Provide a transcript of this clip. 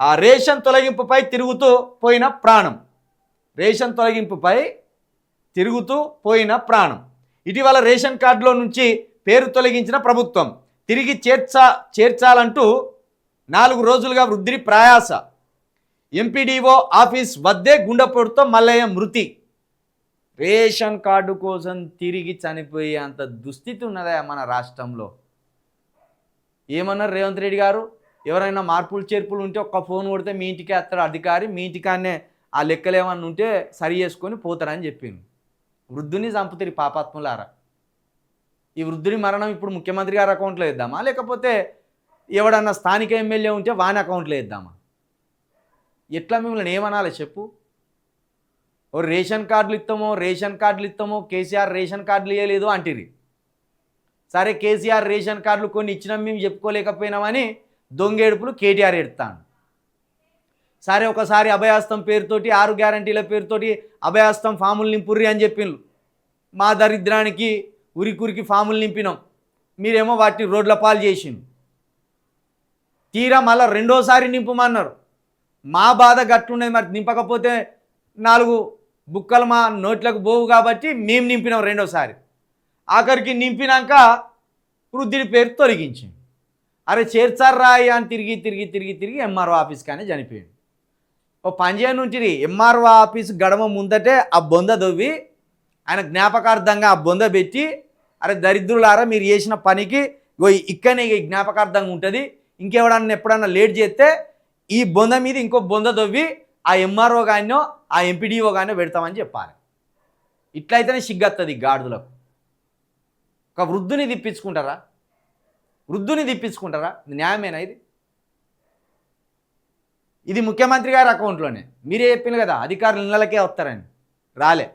ఆ రేషన్ తొలగింపుపై తిరుగుతూ పోయిన ప్రాణం. రేషన్ తొలగింపుపై తిరుగుతూ పోయిన ప్రాణం. ఇటీవల రేషన్ కార్డులో నుంచి పేరు తొలగించిన ప్రభుత్వం. తిరిగి చేర్చా చేర్చాలంటూ నాలుగు రోజులుగా వృద్ధి ప్రయాస. ఎంపీడీఓ ఆఫీస్ వద్దే గుండెపోటుతో మల్లయ్య మృతి. రేషన్ కార్డు కోసం తిరిగి చనిపోయే అంత దుస్థితి ఉన్నదా మన రాష్ట్రంలో? ఏమన్నారు రేవంత్ రెడ్డి గారు? ఎవరైనా మార్పులు చేర్పులు ఉంటే ఒక్క ఫోన్ కొడితే మీ ఇంటికి వస్తాడు అధికారి మీ ఇంటికాన్నే ఆ లెక్కలు ఏమన్నా ఉంటే సరి చేసుకొని పోతారని చెప్పింది వృద్ధుని చంపుతారు పాపాత్ములారా. ఈ వృద్ధుని మరణం ఇప్పుడు ముఖ్యమంత్రి గారి అకౌంట్లో వేద్దామా? లేకపోతే ఎవడన్నా స్థానిక ఎమ్మెల్యే ఉంటే వాని అకౌంట్లో వేద్దామా? ఎట్లా మిమ్మల్ని ఏమనాలి చెప్పు? ఓ రేషన్ కార్డులు ఇస్తామో రేషన్ కార్డులు ఇస్తామో కేసీఆర్ రేషన్ కార్డులు ఇవ్వలేదు అంటిరి. సరే కేసీఆర్ రేషన్ కార్డులు కొన్ని ఇచ్చినాం మేము చెప్పుకోలేకపోయినామని దొంగేడుపులు కేటీఆర్ ఎడతాను సరే ఒకసారి అభయాస్తం పేరుతోటి ఆరు గ్యారంటీల పేరుతోటి అభయాస్తం ఫాములు నింపుర్రి అని చెప్పిండ్రు మా దరిద్రానికి ఉరికురికి ఫాములు నింపినాం. మీరేమో వాటిని రోడ్ల పాలు చేసిండు తీరా మళ్ళీ రెండోసారి నింపమన్నారు. మా బాధ గట్టుండేది మరి నింపకపోతే నాలుగు బుక్కలు మా నోట్లకు పోవు కాబట్టి మేము నింపినాం రెండోసారి. ఆఖరికి నింపినాక వృద్ధుడి పేరు తొలగించింది అరే చేర్చారు రా అని తిరిగి తిరిగి తిరిగి తిరిగి ఎంఆర్ఓ ఆఫీస్ కానీ చనిపోయాడు. ఓ పనిచేయని నుంచి ఎంఆర్ఓ ఆఫీస్ గడమ ముందటే ఆ బొంద దొవ్వి ఆయన జ్ఞాపకార్థంగా ఆ బొంద పెట్టి అరే దరిద్రులారా మీరు చేసిన పనికి ఇగో ఇక్కడనే జ్ఞాపకార్థంగా ఉంటుంది. ఇంకెవడన్నా ఎప్పుడన్నా లేట్ చేస్తే ఈ బొంద మీద ఇంకో బొంద దొవ్వి ఆ ఎంఆర్ఓ గానో ఆ ఎంపీడీఓ గానో పెడతామని చెప్పాలి. ఇట్లయితేనే సిగ్గత్తది గాడిదలకు. ఒక వృద్ధుని తిప్పించుకుంటారా? వృద్ధుని తిప్పించుకుంటారా? న్యాయమేనా ఇది? ఇది ముఖ్యమంత్రి గారి అకౌంట్లోనే. మీరే చెప్పింది కదా అధికారులు ఇళ్ళకే వస్తారని. రాలే.